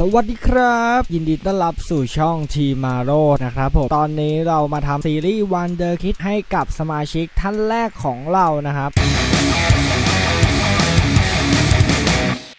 สวัสดีครับ ยินดีต้อนรับสู่ช่องทีมาโรนะครับผมตอนนี้เรามาทำซีรีส์ Wonder Kid ให้กับสมาชิกท่านแรกของเรานะครับ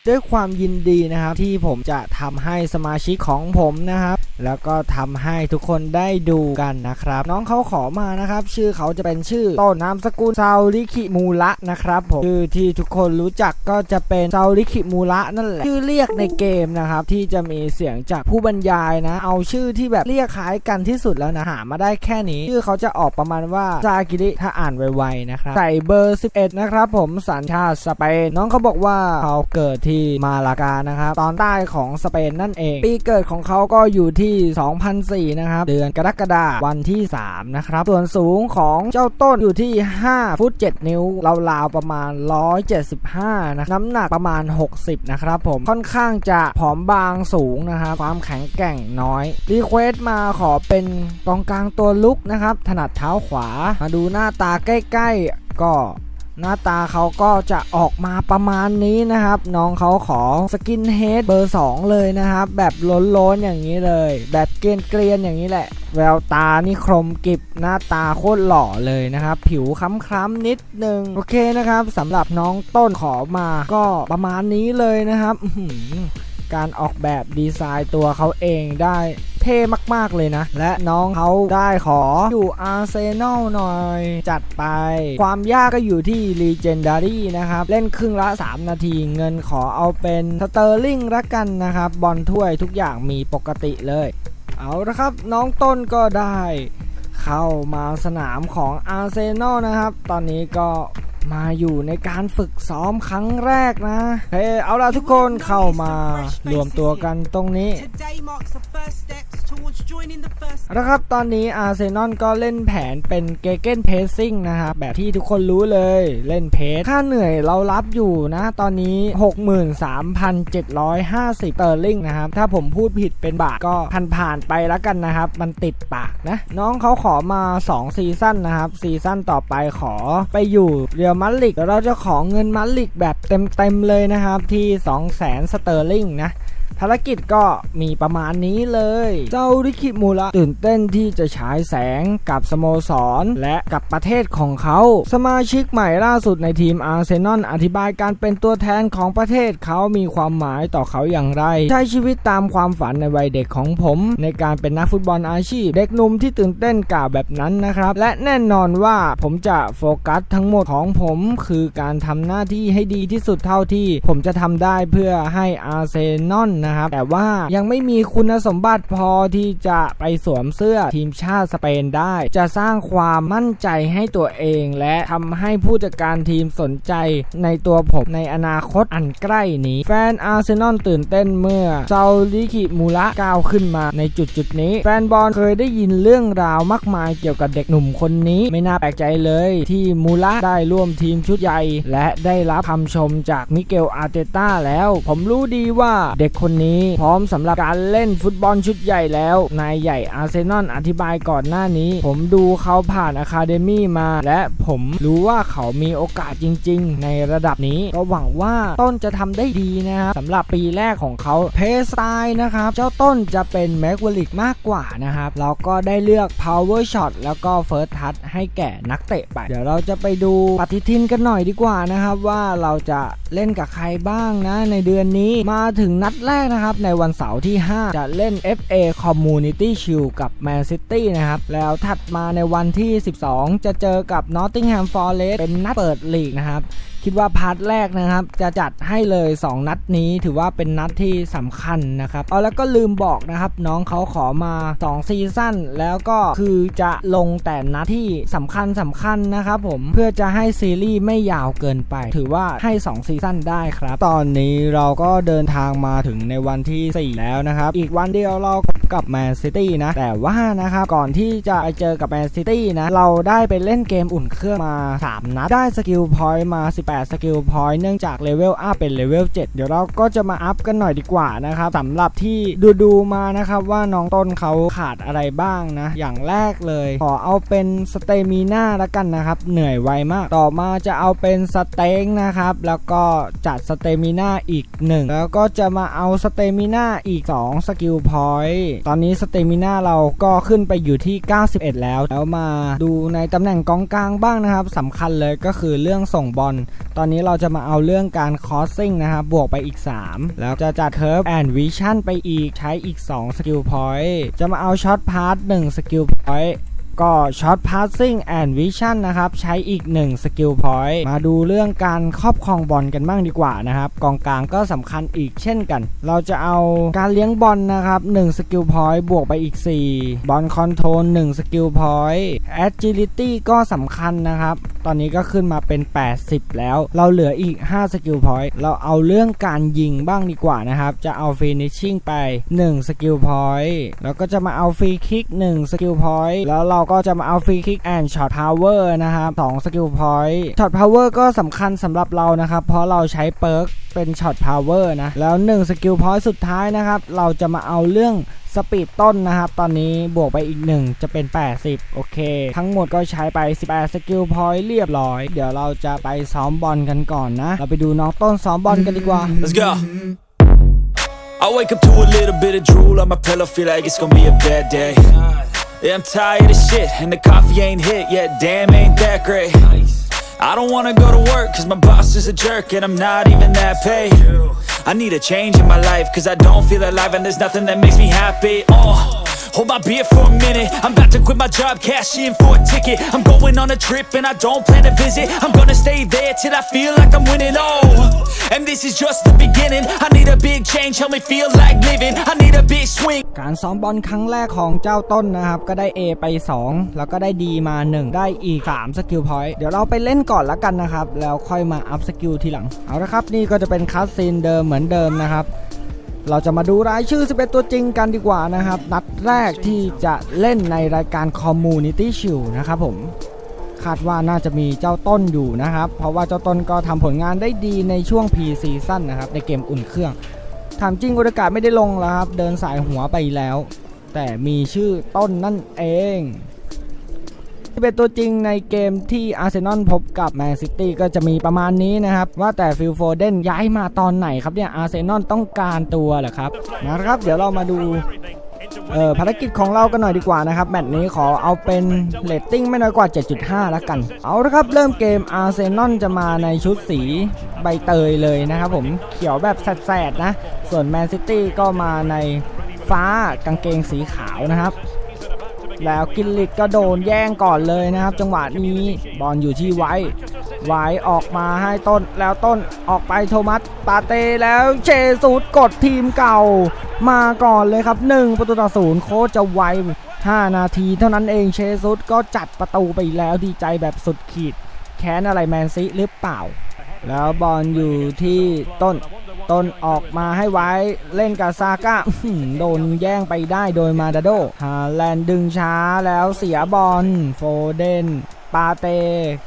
ด้วยความยินดีนะครับที่ผมจะทำให้สมาชิกของผมนะครับ แล้วก็ทำให้ทุกคนได้ดูกันนะครับ น้องเขาขอมานะครับ ชื่อเขาจะเป็นชื่อต้นนามสกุลซาลิคิมูระนะครับผมชื่อที่ทุกคนรู้จักก็จะเป็นซาลิคิมูระนั่นแหละชื่อเรียกในเกมนะครับ ที่จะมีเสียงจากผู้บรรยายนะ เอาชื่อที่แบบเรียกคล้ายกันที่สุดแล้วนะหามาได้แค่นี้ ชื่อเขาจะออกประมาณว่าซากิริถ้าอ่านไวๆนะครับใส่เบอร์ 11 นะครับผมสัญชาติสเปนน้องเขาบอกว่าเขาเกิดที่มาลากานะครับตอนใต้ของสเปนนั่นเอง ปีเกิดของเขาก็อยู่ที่ที่ 2004 นะครับ เดือนกรกฎาคมวันที่ 3 นะครับ ส่วนสูงของเจ้าต้นอยู่ที่ 5 ฟุต 7 นิ้วราวๆประมาณ 175 นะน้ำหนักประมาณ 60 นะครับผมค่อนข้างจะผอมบางสูงนะครับความแข็งแกร่งน้อย รีเควสมาขอเป็นกองกลางตัวลุกนะครับ ถนัดเท้าขวา มาดูหน้าตาใกล้ ๆ ก็ หน้าตาเขาก็จะออกมาประมาณนี้นะครับ น้องเขาขอสกินเฮดเบอร์ 2 เลยนะครับ แบบล้นๆอย่างนี้เลย แบบเกรียนๆอย่างนี้แหละ แววตานี่คมกริบหน้าตาโคตรหล่อเลยนะครับ ผิวคล้ำๆนิดนึง โอเคนะครับสำหรับน้องต้นขอมาก็ประมาณนี้เลยนะครับการออกแบบดีไซน์ตัวเขาเองได้ เท่มากๆเลยนะ และน้องเขาได้ขออยู่อาร์เซนอลหน่อย จัดไป ความยากก็อยู่ที่ Legendary นะครับ เล่นครึ่งละ 3 นาทีเงินขอเอาเป็นสเตอร์ลิงละกันนะครับ บอลถ้วยทุกอย่างมีปกติเลย เอาละครับ น้องต้นก็ได้เข้ามาสนามของอาร์เซนอลนะครับ ตอนนี้ก็มาอยู่ในการฝึกซ้อมครั้งแรกนะ เฮ้ เอาล่ะทุกคนเข้ามารวมตัวกันตรงนี้ Today marks the first steps towards joining the first นะครับตอนนี้อาร์เซนอลก็เล่นแผนเป็นเกเกนเพสซิ่งนะครับแบบที่ทุกคนรู้เลยเล่นเพสค่าเหนื่อยเรารับอยู่นะ ตอนนี้ 63,750เตอร์ลิงนะครับ ถ้าผมพูดผิดเป็นบาทก็ผ่านผ่านไปแล้วกันนะครับ มันติดปากนะ น้องเขาขอมา 2 ซีซั่นนะครับ ซีซั่นต่อไปขอไปอยู่เรียวมัดลิกเดี๋ยวเราจะขอเงินมัดลิกแบบเต็มๆเลยนะครับที่ 200,000สเตอร์ลิงนะ ภารกิจก็มีประมาณนี้เลย เจ้าริคิมูระตื่นเต้นที่จะฉายแสงกับสโมสร และกับประเทศของเขา สมาชิกใหม่ล่าสุดในทีมอาร์เซนอลอธิบายการเป็นตัวแทนของประเทศเขามีความหมายต่อเขาอย่างไร ใช้ชีวิตตามความฝันในวัยเด็กของผม ในการเป็นนักฟุตบอลอาชีพ เด็กหนุ่มที่ตื่นเต้นกล่าวแบบนั้นนะครับ และแน่นอนว่าผมจะโฟกัสทั้งหมดของผม คือการทำหน้าที่ให้ดีที่สุดเท่าที่ ผมจะทำได้เพื่อให้อาร์เซนอลนะครับ แต่ว่ายังไม่มีคุณสมบัติพอที่จะไปสวมเสื้อทีมชาติสเปนได้ จะสร้างความมั่นใจให้ตัวเอง และทำให้ผู้จัดการทีมสนใจในตัวผมในอนาคตอันใกล้นี้ แฟนอาร์เซนอลตื่นเต้นเมื่อเซาลิคิมูระก้าวขึ้นมาในจุดจุดนี้ แฟนบอลเคยได้ยินเรื่องราวมากมายเกี่ยวกับเด็กหนุ่มคนนี้ ไม่น่าแปลกใจเลย ที่มูระได้ร่วมทีมชุดใหญ่ และได้รับคำชมจากมิเกลอาร์เตต้าแล้ว ผมรู้ดีว่าเด็กคนนี้ พร้อมสำหรับการเล่นฟุตบอลชุดใหญ่แล้ว นายใหญ่อาร์เซนอลอธิบายก่อนหน้านี้ ผมดูเขาผ่านอะคาเดมี่มา และผมรู้ว่าเขามีโอกาสจริง ๆ ในระดับนี้ ก็หวังว่าต้นจะทำได้ดีนะครับสำหรับปีแรกของเขาเพสไตล์นะครับ เจ้าต้นจะเป็นแม็กวลิกมากกว่านะครับ เราก็ได้เลือก power shot แล้วก็ first touch ให้แก่นักเตะไป เดี๋ยวเราจะไปดูปฏิทินกันหน่อยดีกว่านะครับ ว่าเราจะเล่นกับใครบ้างนะในเดือนนี้มาถึงนัดแรกนะครับ ในวันเสาร์ที่ 5 จะเล่น FA Community Shield กับ Man City นะครับ แล้วถัดมาในวันที่ 12 จะเจอกับ Nottingham Forest เป็นนัดเปิดลีกนะครับ คิดว่าพาร์ทแรกนะครับ จะจัดให้เลย 2 นัดนี้ถือว่าเป็นนัดที่สำคัญนะครับเอาแล้วก็ลืมบอกนะครับ น้องเขาขอมา 2 ซีซั่นแล้วก็คือจะลงแต่นัดที่สำคัญสำคัญนะครับผมเพื่อจะให้ซีรีส์ไม่ยาวเกินไป ถือว่าให้ 2 ซีซั่นได้ครับ ตอนนี้เราก็เดินทางมาถึงในวันที่ 4 แล้วนะครับ อีกวันเดียวเรากับแมนซิตี้นะ แต่ว่านะครับก่อนที่จะไปเจอกับแมนซิตี้นะ เราได้ไปเล่นเกมอุ่นเครื่องมา 3 นัด ได้สกิลพอยต์มา 18 8สกิลพอยต์เนื่องจากเลเวลอัพเป็นเลเวล7เดี๋ยวเราก็จะมาอัพกันหน่อยดีกว่านะครับสำหรับที่ดูดูมานะครับว่าน้องต้นเขาขาดอะไรบ้างนะ อย่างแรกเลย ขอเอาเป็นสเตมิน่าละกันนะครับ เหนื่อยไวมาก ต่อมาจะเอาเป็นสเต็งนะครับ แล้วก็จัดสเตมิน่าอีก 1 แล้วก็จะมาเอาสเตมิน่าอีก 2 สกิลพอยต์ตอนนี้สเตมิน่าเราก็ขึ้นไปอยู่ที่ 91 แล้ว แล้วมาดูในตำแหน่งกองกลางบ้างนะครับสำคัญเลยก็คือเรื่องส่งบอลตอนนี้เราจะมาเอาเรื่องการคอสซิ่งนะครับบวกไปอีก 3 แล้วจะจัดเทิร์ฟแอนด์วิชั่นไปอีกใช้อีก2สกิลพอยต์จะมาเอาช็อตพาร์ท1สกิลพอยต์ ก็ช็อตพาสซิ่งแอนด์วิชั่นนะครับ ใช้อีก1สกิลพอยต์มาดูเรื่องการครอบครองบอลกันบ้างดีกว่านะครับ กองกลางก็สำคัญอีกเช่นกัน เราจะเอาการเลี้ยงบอลนะครับ1สกิลพอยต์บวกไปอีก 4 บอลคอนโทรล1สกิลพอยต์ agility ก็สำคัญนะครับ ตอนนี้ก็ขึ้นมาเป็น 80 แล้ว เราเหลืออีก 5 สกิลพอยต์เราเอาเรื่องการยิงบ้างดีกว่านะครับ จะเอา finishing ไป1สกิลพอยต์แล้วก็จะมาเอาฟรีคิก1สกิลพอยต์แล้วเราก็จะมาเอาฟรีคิกแอนด์ช็อตพาวเวอร์นะครับ2สกิลพอยต์ช็อตพาวเวอร์ก็สำคัญสำหรับเรานะครับ เพราะเราใช้เปิร์กเป็นช็อตพาวเวอร์นะ แล้ว1สกิลพอยต์สุดท้ายนะครับ เราจะมาเอาเรื่องสปีดต้นนะครับ ตอนนี้บวกไปอีก 1 จะเป็น 80 โอเค ทั้งหมดก็ใช้ไป 18 สกิลพอยต์เรียบร้อย เดี๋ยวเราจะไปซ้อมบอลกันก่อนนะ เราไปดูน้องต้นซ้อมบอลกันดีกว่า Let's go. I wake up to a little bit of drool on my pillow, feel like it's gonna be a bad day. Yeah, I'm tired of shit, and the coffee ain't hit yet. Damn, ain't that great. I don't wanna go to work, cause my boss is a jerk, and I'm not even that paid. I need a change in my life, cause I don't feel alive, and there's nothing that makes me happy. Oh. Hold my beer for a minute. I'm about to quit my job, cash in for a ticket. I'm going on a trip and I don't plan to visit. I'm gonna stay there till I feel like I'm winning. Oh, and this is just the beginning. I need a big change, help me feel like living. I need a big swing. การซ้อมบอลครั้งแรกของเจ้าต้นนะครับ ก็ได้ A ไป 2 แล้วก็ได้ D มา 1 ได้อีก 3 สกิลพอยต์เดี๋ยวเราไปเล่นก่อนละกันนะครับ แล้วค่อยมาอัพสกิลทีหลัง เอาละครับ นี่ก็จะเป็นคัสซีนเดิมเหมือน เดิมนะครับ เราจะมาดูรายชื่อ 11 ตัวจริงกันดีกว่านะครับ นัดแรกที่จะเล่นในรายการ Community Shield นะครับผมคาดว่าน่าจะมีเจ้าต้นอยู่นะครับ เพราะว่าเจ้าต้นก็ทำผลงานได้ดีในช่วง P-Season นะครับ ในเกมอุ่นเครื่องถามจริงโอกาสไม่ได้ลงแล้วครับ เดินสายหัวไปแล้ว แต่มีชื่อต้นนั่นเอง เป็นตัวจริงในเกมที่อาร์เซนอลพบกับแมนซิตี้ก็จะมีประมาณนี้นะครับ ว่าแต่ฟิลโฟเดนย้ายมาตอนไหนครับเนี่ยอาร์เซนอลต้องการตัวเหรอครับนะครับ เดี๋ยวเรามาดูเออภารกิจของเรากันหน่อยดีกว่านะครับ แมตช์นี้ขอเอาเป็นเรตติ้งไม่น้อยกว่า 7.5 แล้วกัน เอาละครับ เริ่มเกมอาร์เซนอลจะมาในชุดสีใบเตยเลยนะครับผมเขียวแบบแสดๆนะ ส่วนแมนซิตี้ก็มาในฟ้ากางเกงสีขาวนะครับ แล้วกินลิตก็โดนแย่งก่อนเลยนะครับ จังหวะนี้บอลอยู่ที่ไว้ไว้ออกมาให้ต้นแล้วต้นออกไปโทมัสปาเต้แล้วเชซูดกดทีมเก่า มาก่อนเลยครับ 1 ประตูต่อศูนย์โค้ชจะไว 5 นาทีเท่านั้นเองเชซูดก็จัดประตูไปแล้วดีใจแบบสุดขีด แค้นอะไรแมนซีหรือเปล่า แล้วบอลอยู่ที่ต้น ต้นออกมาให้ไว้เล่นกับซาก้าโดนแย่งไปได้โดยมาดาโดฮาแลนดึงช้าแล้วเสียบอลโฟเดน ปาเต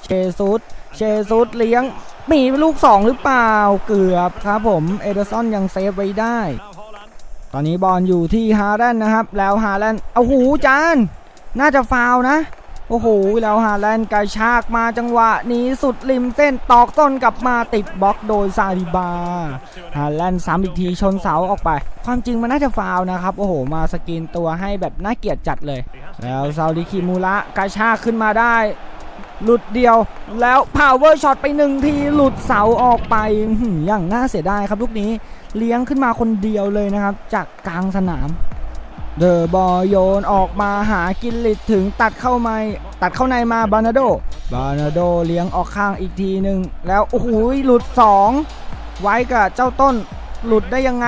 เชซุสเชซุสเลี้ยง มีลูก 2 หรือเปล่าเกือบครับผม เอเดอร์สันยังเซฟไว้ได้ ตอนนี้บอลอยู่ที่ฮาแลนนะครับ แล้วฮาแลนเอาหูจาน น่าจะฟาวนะ โอ้โหแล้วฮาแลนด์กระชากมาจังหวะนี้สุดริมเส้นตอกต้นกลับมาติดบล็อกโดยซาดิบาฮาแลนด์ซ้ำอีกทีชนเสาออกไป ความจริงมันน่าจะฟาวนะครับ โอ้โห มาสกรีนตัวให้แบบน่าเกลียดจัดเลย แล้วซาดิคิมูระกระชากขึ้นมาได้ หลุดเดียวแล้วพาวเวอร์ช็อตไปหนึ่งทีหลุดเสาออกไปอย่างน่าเสียดายครับลูกนี้เลี้ยงขึ้นมาคนเดียวเลยนะครับ จากกลางสนาม เดอะบอลโยนออกมาหากินลิตถึงตัดเข้ามาตัดเข้าในมาบานาโด บานาโดเลี้ยงออกข้างอีกทีหนึ่งแล้วโอ้โหหลุด 2 ไว้กับเจ้าต้น หลุดได้ยังไง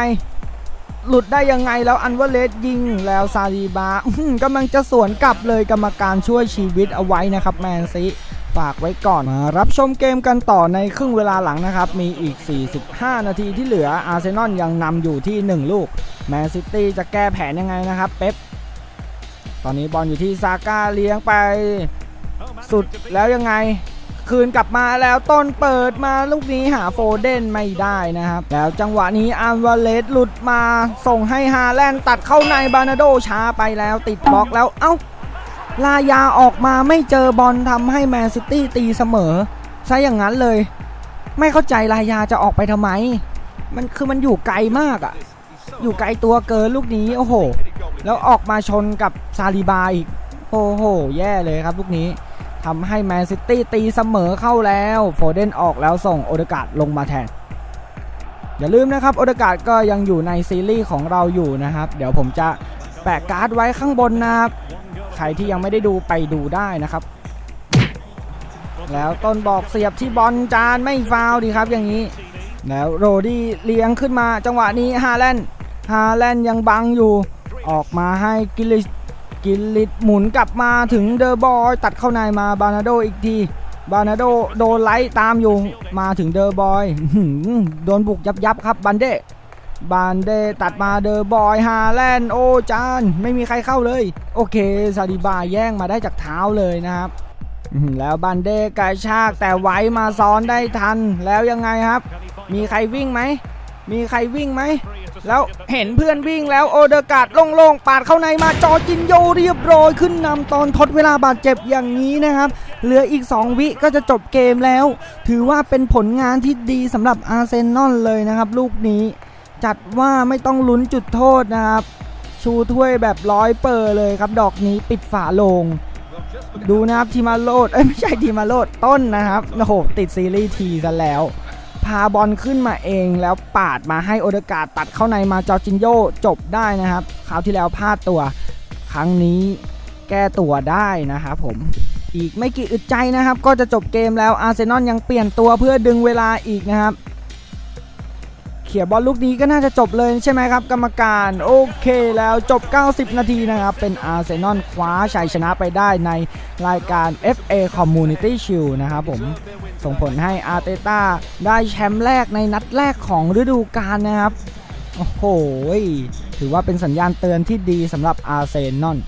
หลุดได้ยังไงแล้วอันเวอร์เลสยิงแล้วซาดีบาหือกำลังจะสวนกลับเลยกรรมการช่วยชีวิตเอาไว้นะครับแมนซี ฝากไว้ก่อนมารับชมเกมกันต่อในครึ่งเวลาหลังนะครับ มีอีก 45 นาทีที่เหลืออาร์เซนอลยังนำอยู่ที่ 1 ลูก แมนซิตี้จะแก้แผนยังไงนะครับเป๊ปตอนนี้บอลอยู่ที่ซาก้าเลี้ยงไป สุดแล้วยังไง คืนกลับมาแล้วต้นเปิดมาลูกนี้หาโฟเดนไม่ได้นะครับ แล้วจังหวะนี้อันวาเลสหลุดมา ส่งให้ฮาแลนด์ตัดเข้าในบานาโดช้าไปแล้วติดบล็อกแล้วเอ้า ลายาออกมาไม่เจอบอลทำให้แมนซิตี้ตีเสมอซะอย่างนั้นเลย ไม่เข้าใจลายาจะออกไปทำไม มันคือมันอยู่ไกลมากอะอยู่ไกลตัวเกินลูกนี้โอ้โห แล้วออกมาชนกับซาลิบาอีกโอ้โห แย่เลยครับลูกนี้ทำให้แมนซิตี้ตีเสมอเข้าแล้ว โฟเดนออกแล้วส่งโอเดกาดลงมาแทน อย่าลืมนะครับ โอเดกาดก็ยังอยู่ในซีรีส์ของเราอยู่นะครับ เดี๋ยวผมจะแปะการ์ดไว้ข้างบนนะครับ ครที่ยังไม่ได้ดูไปดูได้นะครับ แล้วต้นบอกเสียบที่บอลจานไม่ฟาวดีครับอย่างนี้ แล้วโรดี้เลี้ยงขึ้นมาจังหวะนี้ฮาแลนด์ฮาแลนด์ยังบังอยู่ ออกมาให้กิลิกิลลิชหมุนกลับมาถึงเดอร์บอยตัดเข้าในมาบานาโดอีกทีบานาโดโดนไล่ตามอยู่มาถึงเดอร์บอยโดนบุกยับยับครับบันเด บานเดตัดมาเดอร์บอยฮาแลนด์โอจานไม่มีใครเข้าเลย โอเคซาดิบาแย่งมาได้จากเท้าเลยนะครับแล้วบันเดกายชากแต่ไว้มาซ้อนได้ทันแล้วยังไงครับ มีใครวิ่งไหม มีใครวิ่งไหม แล้วเห็นเพื่อนวิ่งแล้วโอเดกาดโล่งๆ ปาดเข้าในมาจอจินโยเรียบร้อยขึ้นนำตอนทดเวลาบาดเจ็บอย่างนี้นะครับ เหลืออีก 2 วิก็จะจบเกมแล้ว ถือว่าเป็นผลงานที่ดีสำหรับอาร์เซนอลเลยนะครับ ลูกนี้ จัดว่าไม่ต้องลุ้นจุดโทษนะครับ ชูถ้วยแบบร้อยเปอร์เลยครับดอกนี้ปิดฝาลง ดูนะครับทีมาโลดเอ้ยไม่ใช่ทีมาโลดต้นนะครับโอ้โหติดซีรีส์ทีซะแล้ว พาบอลขึ้นมาเองแล้วปาดมาให้โอเดกาตัดเข้าในมาจอจินโยจบได้นะครับคราวที่แล้วพลาดตัว ครั้งนี้แก้ตัวได้นะครับผมอีกไม่กี่อึดใจนะครับ ก็จะจบเกมแล้วอาร์เซนอลยังเปลี่ยนตัวเพื่อดึงเวลาอีกนะครับ เขี่ยบอลลูกนี้ก็น่าจะจบเลยใช่ไหมครับ กรรมการโอเคแล้วจบ 90 นาทีนะครับ เป็นอาร์เซนอลคว้าชัยชนะไปได้ในรายการ FA Community Shield นะครับผมส่งผลให้อาร์เตต้าได้แชมป์แรกในนัดแรกของฤดูกาลนะครับ โอ้โห ถือว่าเป็นสัญญาณเตือนที่ดีสำหรับอาร์เซนอล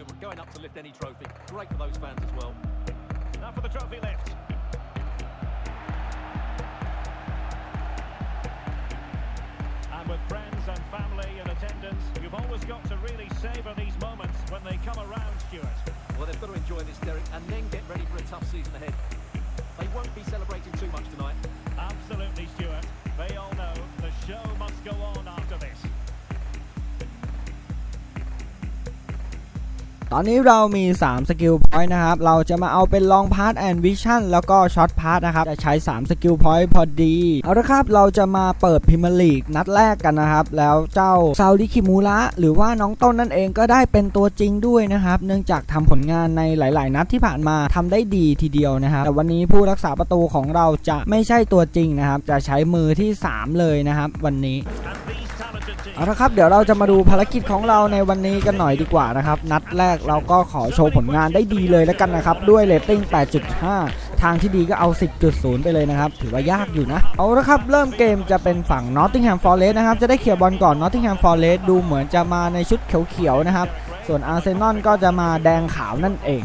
moment. Going up to lift any trophy, great for those fans as well. Now for the trophy lift. And with friends and family in attendance, you've always got to really savour these moments when they come around, Stuart. Well, they've got to enjoy this, Derek, and then get ready for a tough season ahead. They won't be celebrating too much tonight. Absolutely, Stuart. They all know the show must go on ตอนนี้เรามี 3 สกิลพอยต์นะครับ เราจะมาเอาเป็นลองพาร์ทแอนด์วิชั่นแล้วก็ช็อตพาร์ทนะครับ จะใช้ 3 สกิลพอยต์พอดี เอาละครับ เราจะมาเปิดพิมลีกนัดแรกกันนะครับ แล้วเจ้าซาดิคิมูระหรือว่าน้องต้นนั่นเองก็ได้เป็นตัวจริงด้วยนะครับ เนื่องจากทำผลงานในหลาย ๆ นัดที่ผ่านมาทำได้ดีทีเดียวนะครับ แต่วันนี้ผู้รักษาประตูของเราจะไม่ใช่ตัวจริงนะครับ จะใช้มือที่ 3 เลยนะครับ วันนี้ เอาละครับเดี๋ยวเราจะมาดูภารกิจของเราในวันนี้กันหน่อยดีกว่านะครับ นัดแรกเราก็ขอโชว์ผลงานได้ดีเลยแล้วกันนะครับ ด้วยเรตติ้ง 8.5 ทางที่ดีก็เอา 10.0 ไปเลยนะครับ ถือว่ายากอยู่นะ เอาละครับ เริ่มเกมจะเป็นฝั่ง Nottingham Forest นะครับ จะได้เขี่ยบอลก่อน Nottingham Forest ดูเหมือนจะมาในชุดเขียวๆนะครับ ส่วน Arsenal ก็จะมาแดงขาวนั่นเอง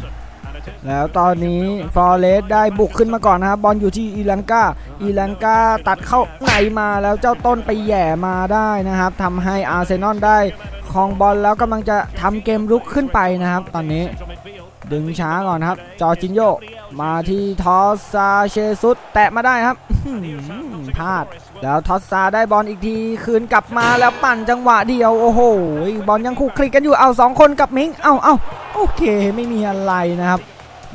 แล้วตอนนี้ฟอร์เรสได้บุกขึ้นมาก่อนนะครับบอลอยู่ที่อีลังกาอีลังกาตัดเข้าในมาแล้วเจ้าต้นไปแย่มาได้นะครับทำให้อาร์เซนอลได้ครองบอลแล้วกำลังจะทำเกมลุกขึ้นไปนะครับ ตอนนี้ดึงช้าก่อนครับ จอจินโยมาที่ทอสซาเชซุสแตะมาได้ครับพลาด แล้วทอสซาได้บอลอีกที คืนกลับมาแล้วปั่นจังหวะเดียว โอ้โห บอลยังคลุกคลิกกันอยู่เอาสองคนกับมิง เอาเอาโอเค ไม่มีอะไรนะครับ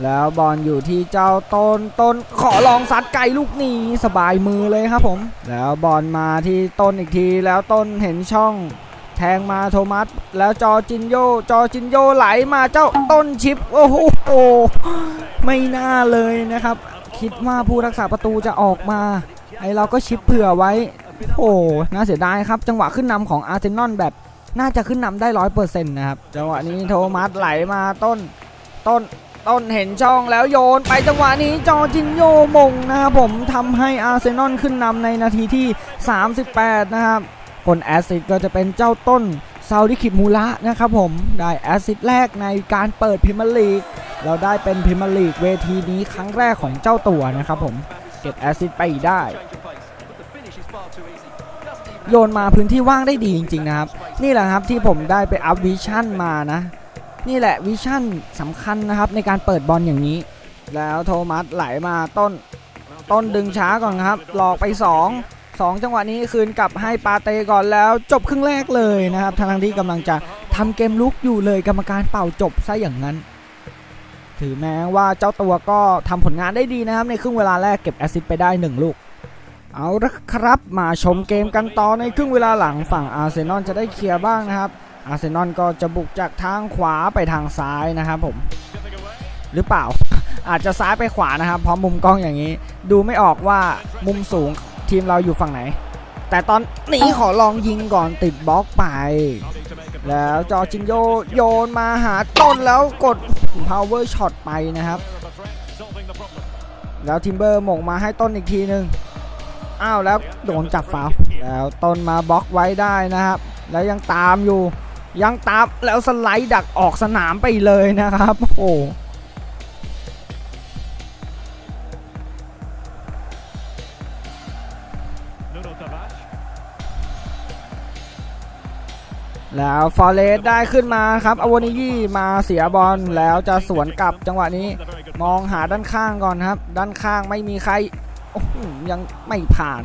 แล้วบอลอยู่ที่เจ้าต้นต้นขอลองซัดไกลลูกนี้สบายมือเลยครับผม แล้วบอลมาที่ต้นอีกทีแล้วต้นเห็นช่อง แทงมาโทมัส แล้วจอจินโยจอจินโยไหลมาเจ้าต้นชิปโอ้โหไม่น่าเลยนะครับ คิดว่าผู้รักษาประตูจะออกมา ไอเราก็ชิปเผื่อไว้ โอ้น่าเสียดายครับ จังหวะขึ้นนำของอาร์เซนอลแบบน่าจะขึ้นนำได้ร้อยเปอร์เซ็นต์นะครับจังหวะนี้โทมัสไหลมาต้นต้น ต้นเห็นช่องแล้วโยนไปจังหวะนี้จอจินโยมงนะครับผมทำให้อาร์เซนอลขึ้นนำในนาทีที่ 38 นะครับคนแอสซิดก็จะเป็นเจ้าต้นซาดิคิมูระนะครับผมได้แอสซิดแรกในการเปิดพรีเมียร์ลีก เราได้เป็นพรีเมียร์ลีกเวทีนี้ครั้งแรกของเจ้าตัวนะครับผมเก็บแอสซิดไปได้โยนมาพื้นที่ว่างได้ดีจริง ๆ นะครับ นี่แหละครับที่ผมได้ไปอัพวิชั่นมานะ นี่แหละวิชั่นสำคัญนะครับในการเปิดบอลอย่างนี้ แล้วโทมัสไหลมาต้นต้นดึงช้าก่อนครับ หลอกไป 2 2 จังหวะนี้คืนกลับให้ปาเตก่อนแล้วจบครึ่งแรกเลยนะครับทั้งที่กำลังจะทำเกมลุกอยู่เลยกรรมการเป่าจบซะอย่างนั้น ถือแม้ว่าเจ้าตัวก็ทำผลงานได้ดีนะครับในครึ่งเวลาแรกเก็บแอสซิสไปได้ 1 ลูกเอาละครับมาชมเกมกันต่อในครึ่งเวลาหลังฝั่งอาร์เซนอลจะได้เคลียร์บ้างนะครับ อาร์เซนอลก็จะบุกจากทางขวาไปทางซ้ายนะครับผม หรือเปล่า อาจจะซ้ายไปขวานะครับเพราะมุมกล้องอย่างนี้ ดูไม่ออกว่ามุมสูงทีมเราอยู่ฝั่งไหน แต่ตอนนี้ขอลองยิงก่อนติดบล็อกไป แล้วจอจินโยโยนมาหาต้นแล้วกด power shot ไปนะครับ แล้วทิมเบอร์หม่งมาให้ต้นอีกทีหนึ่งอ้าวแล้วโดนจับฟาวแล้วต้นมาบล็อกไว้ได้นะครับ แล้วยังตามอยู่ ยังตามแล้วสไลด์ดักออกสนามไปเลยนะครับ โอ้โหแล้วฟอเรสได้ขึ้นมาครับอวนิยี่มาเสียบอลแล้วจะสวนกลับจังหวะนี้ มองหาด้านข้างก่อนครับ ด้านข้างไม่มีใครยังไม่ผ่าน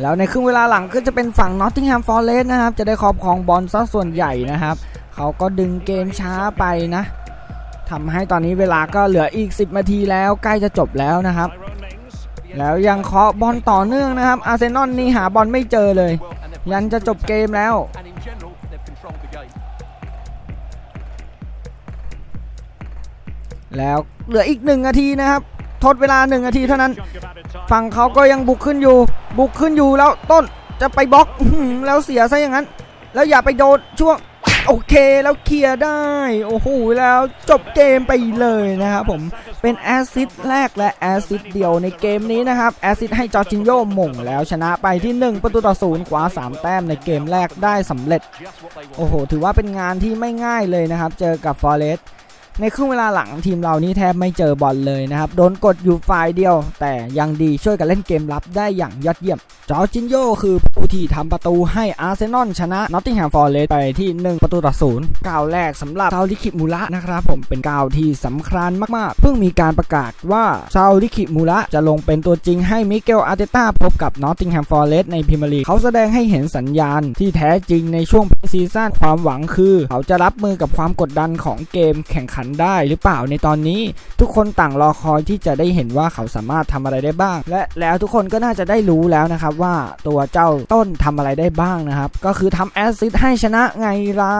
แล้วในครึ่งเวลาหลังก็จะเป็นฝั่ง Nottingham Forest นะครับ จะได้ครอบครองบอลซะส่วนใหญ่นะครับ เขาก็ดึงเกมช้าไปนะทำให้ตอนนี้เวลาก็เหลืออีก 10นาทีแล้วใกล้จะจบแล้วนะครับ แล้วยังเคาะบอลต่อเนื่องนะครับ อาร์เซนอลนี่หาบอลไม่เจอเลย ยันจะจบเกมแล้วแล้วเหลืออีก1นาทีนะครับ ทดเวลา1นาทีเท่านั้น ฝั่งเขาก็ยังบุกขึ้นอยู่ บุกขึ้นอยู่แล้วต้นจะไปบล็อกแล้วเสียซะอย่างนั้น แล้วอย่าไปโดนช่วงโอเคแล้วเคลียร์ได้ โอ้โหแล้วจบเกมไปเลยนะครับผมเป็นแอสซิสแรกและแอสซิสเดียวในเกมนี้นะครับแอสซิสให้จอร์จินโยหม่งแล้วชนะไปที่ 1 ประตูต่อศูนย์คว้า3 แต้มในเกมแรกได้สำเร็จ โอ้โห ถือว่าเป็นงานที่ไม่ง่ายเลยนะครับ เจอกับฟอเรสต์ ในครึ่งเวลาหลังทีมเรานี่แทบไม่เจอบอลเลยนะครับ โดนกดอยู่ฝ่ายเดียว แต่ยังดีช่วยกันเล่นเกมรับได้อย่างยอดเยี่ยม จอร์จินโยคือผู้ที่ทำประตูให้อาร์เซนอลชนะนอตติงแฮมฟอร์เรสต์ไปที่ 1 ประตูต่อศูนย์ก้าวแรกสำหรับซาลิคิมูระนะครับผมเป็นก้าวที่สำคัญมากๆ เพิ่งมีการประกาศว่าซาลิคิมูระจะลงเป็นตัวจริงให้มิเกลอาร์เตต้าพบกับนอตติงแฮมฟอร์เรสต์ในพรีเมียร์ลีกเขาแสดงให้เห็นสัญญาณที่แท้จริงในช่วงซีซั่นความหวังคือ เขาจะรับมือกับความกดดันของเกมแข่งขันได้หรือเปล่าในตอนนี้ ทุกคนต่างรอคอยที่จะได้เห็นว่าเขาสามารถทำอะไรได้บ้าง และแล้วทุกคนก็น่าจะได้รู้แล้วนะครับว่าตัวเจ้าต้นทำอะไรได้บ้างนะครับ ก็คือทำแอสซิสต์ให้ชนะไงล่ะ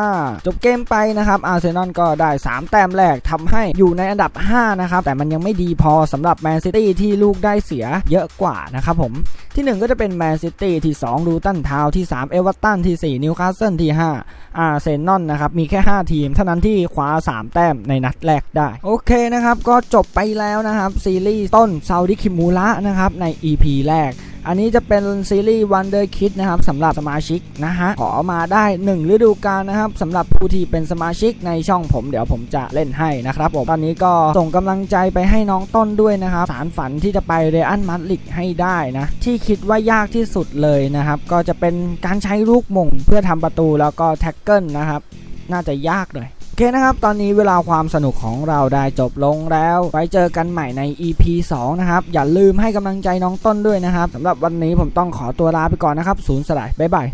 จบเกมไปนะครับอาร์เซนอลก็ได้ 3 แต้มแรกทำให้อยู่ในอันดับ 5 นะครับ แต่มันยังไม่ดีพอสำหรับแมนซิตี้ที่ลูกได้เสียเยอะกว่านะครับผมที่ 1 ก็จะเป็นแมนซิตี้ที่2ลูตันทาวที่ 3 เอเวอร์ตันที่ 4 นิวคาสเซิลที่ 5 อาร์เซนอลนะครับ มีแค่ 5 ทีม เท่านั้นที่คว้า 3 แต้มในนัดแรกได้ โอเคนะครับ ก็จบไปแล้วนะครับ ซีรีส์ต้นซาดิคิมูระนะครับ ใน EP แรก อันนี้จะเป็นซีรีส์ Wonder Kid นะครับสำหรับสมาชิกนะฮะขอมาได้ 1 ฤดูกาลนะครับสำหรับผู้ที่เป็นสมาชิกในช่องผมเดี๋ยวผมจะเล่นให้นะครับผมตอนนี้ก็ส่งกำลังใจไปให้น้องต้นด้วยนะครับสารฝันที่จะไปเรอัลมาดริดให้ได้นะ ที่คิดว่ายากที่สุดเลยนะครับก็จะเป็นการใช้ลูกมงเพื่อทำประตูแล้วก็แท็กเกิลนะครับน่าจะยากเลย เคนะครับ ตอนนี้เวลาความสนุกของเราได้จบลงแล้ว ไว้เจอกันใหม่ใน EP 2 นะครับ อย่าลืมให้กำลังใจน้องต้นด้วยนะครับสำหรับวันนี้ผมต้องขอตัวลาไปก่อนนะครับ ศูนย์สลายบ๊ายบาย